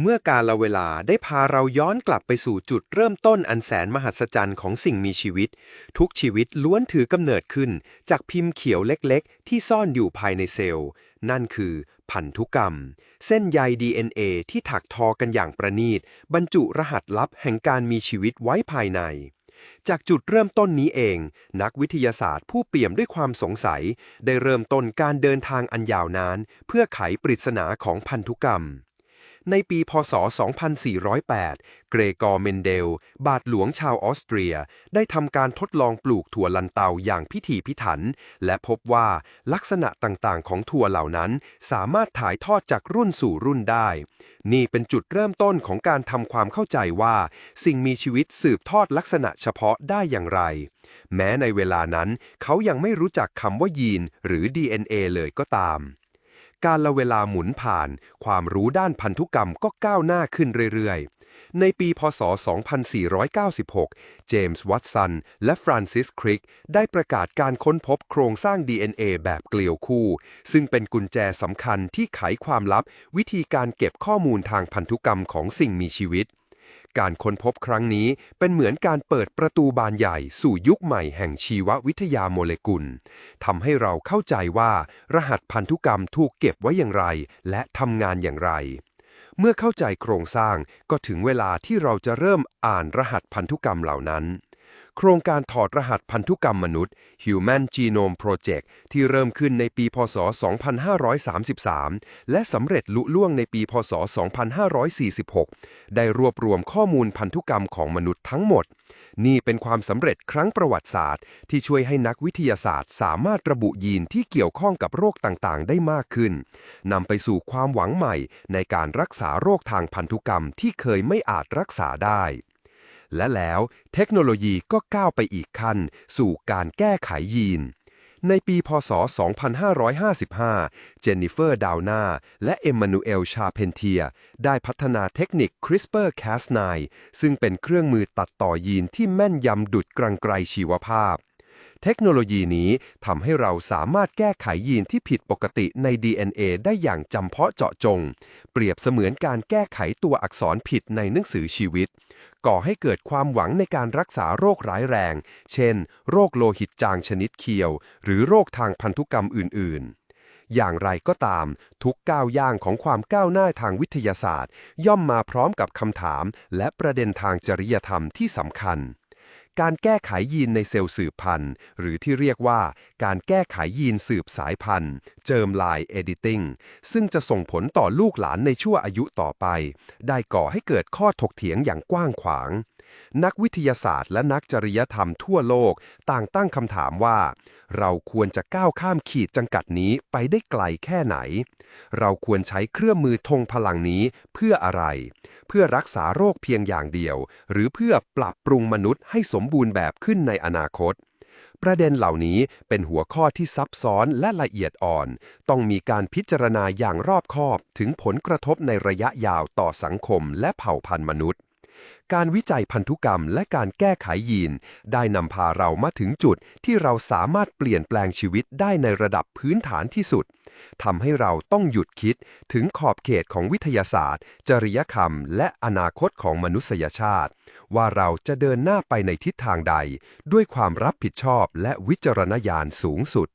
เมื่อการละเวลาได้พาเราย้อนกลับไปสู่จุดเริ่มต้นอันแสนมหัศจรรย์ของสิ่งมีชีวิต ทุกชีวิตล้วนถือกำเนิดขึ้น จากพิมพ์เขียวเล็กๆ ที่ซ่อนอยู่ภายในเซลล์ นั่นคือพันธุกรรม เส้นใย DNA ที่ถักทอกันอย่างประณีต บรรจุรหัสลับแห่งการมีชีวิตไว้ภายใน จากจุดเริ่มต้นนี้เอง นักวิทยาศาสตร์ผู้เปี่ยมด้วยความสงสัย ได้เริ่มต้นการเดินทางอันยาวนาน เพื่อไขปริศนาของพันธุกรรม ในปีพศ 2408 เกรกอร์เมนเดล บาทหลวงชาวออสเตรีย ได้ทำการทดลองปลูกถั่วลันเตาอย่างพิถีพิถัน และพบว่าลักษณะต่างๆ ของถั่วเหล่านั้น สามารถถ่ายทอดจากรุ่นสู่รุ่นได้ นี่เป็นจุดเริ่มต้นของการทำความเข้าใจว่า สิ่งมีชีวิตสืบทอดลักษณะเฉพาะได้อย่างไร แม้ในเวลานั้น เขายังไม่รู้จักคำว่ายีนหรือ DNA เลยก็ตาม การละเวลาหมุนผ่าน ความรู้ด้านพันธุกรรมก็ก้าวหน้าขึ้นเรื่อยๆ ในปีพศ 2496 เจมส์วัตสันและฟรานซิสคริกได้ประกาศการค้นพบโครงสร้าง DNA แบบเกลียวคู่ ซึ่งเป็นกุญแจสำคัญที่ไขความลับ วิธีการเก็บข้อมูลทางพันธุกรรมของสิ่งมีชีวิต การค้นพบครั้งนี้เป็นเหมือนการเปิดประตูบานใหญ่สู่ยุคใหม่แห่งชีววิทยาโมเลกุลทำให้เราเข้าใจว่า รหัสพันธุกรรมถูกเก็บไว้อย่างไร และทำงานอย่างไร เมื่อเข้าใจโครงสร้างก็ถึงเวลาที่เราจะเริ่มอ่านรหัสพันธุกรรมเหล่านั้น โครงการถอดรหัสพันธุกรรมมนุษย์ Human Genome Project ที่เริ่มขึ้นในปีพศ 2533 และสำเร็จลุล่วงในปีพศ 2546 ได้รวบรวมข้อมูลพันธุกรรมของมนุษย์ทั้งหมด นี่เป็นความสำเร็จครั้งประวัติศาสตร์ ที่ช่วยให้นักวิทยาศาสตร์ สามารถระบุยีนที่เกี่ยวข้องกับโรคต่างๆ ได้มากขึ้นนำไปสู่ความหวังใหม่ในการรักษาโรคทางพันธุกรรมที่เคยไม่อาจรักษาได้ และแล้วเทคโนโลยีก็ก้าวไปอีกขั้น สู่การแก้ไขยีน ในปีพศ 2555 เจนนิเฟอร์ ดาวนา และเอมมานูเอล ชาเพนเทีย ได้พัฒนาเทคนิค CRISPR-Cas9 ซึ่งเป็นเครื่องมือตัดต่อยีนที่แม่นยำดุดกรังไกรชีวภาพ เทคโนโลยีนี้ทำให้เราสามารถแก้ไขยีนที่ผิดปกติใน DNA ได้อย่างจำเพาะเจาะจง เปรียบเสมือนการแก้ไขตัวอักษรผิดในหนังสือชีวิต ก่อให้เกิดความหวังในการรักษาโรคร้ายแรง เช่น โรคโลหิตจางชนิดเคียว หรือโรคทางพันธุกรรมอื่น ๆอย่างไรก็ตาม ทุกก้าวย่างของความก้าวหน้าทางวิทยาศาสตร์ ย่อมมาพร้อมกับคำถาม และประเด็นทางจริยธรรมที่สำคัญ การแก้ไขยีนในเซลล์สืบพันธุ์ หรือที่เรียกว่าการแก้ไขยีนสืบสายพันธุ์ เจิมไลน์เอดิติ้งซึ่งจะส่งผลต่อลูกหลานในชั่วอายุต่อไป ได้ก่อให้เกิดข้อถกเถียงอย่างกว้างขวาง นักวิทยาศาสตร์และนักจริยธรรมทั่วโลกต่างตั้งคำถามว่า เราควรจะก้าวข้ามขีดจำกัดนี้ไปได้ไกลแค่ไหน เราควรใช้เครื่องมือธงพลังนี้เพื่ออะไร เพื่อรักษาโรคเพียงอย่างเดียว หรือเพื่อปรับปรุงมนุษย์ให้สมบูรณ์แบบขึ้นในอนาคตประเด็นเหล่านี้เป็นหัวข้อที่ซับซ้อนและละเอียดอ่อน ต้องมีการพิจารณาอย่างรอบคอบถึงผลกระทบในระยะยาวต่อสังคมและเผ่าพันธุ์มนุษย์ การวิจัยพันธุกรรมและการแก้ไขยีน ได้นำพาเรามาถึงจุดที่เราสามารถเปลี่ยนแปลงชีวิตได้ในระดับพื้นฐานที่สุดทำให้เราต้องหยุดคิดถึงขอบเขตของวิทยาศาสตร์ จริยธรรม และอนาคตของมนุษยชาติ ว่าเราจะเดินหน้าไปในทิศทางใด ด้วยความรับผิดชอบและวิจารณญาณสูงสุด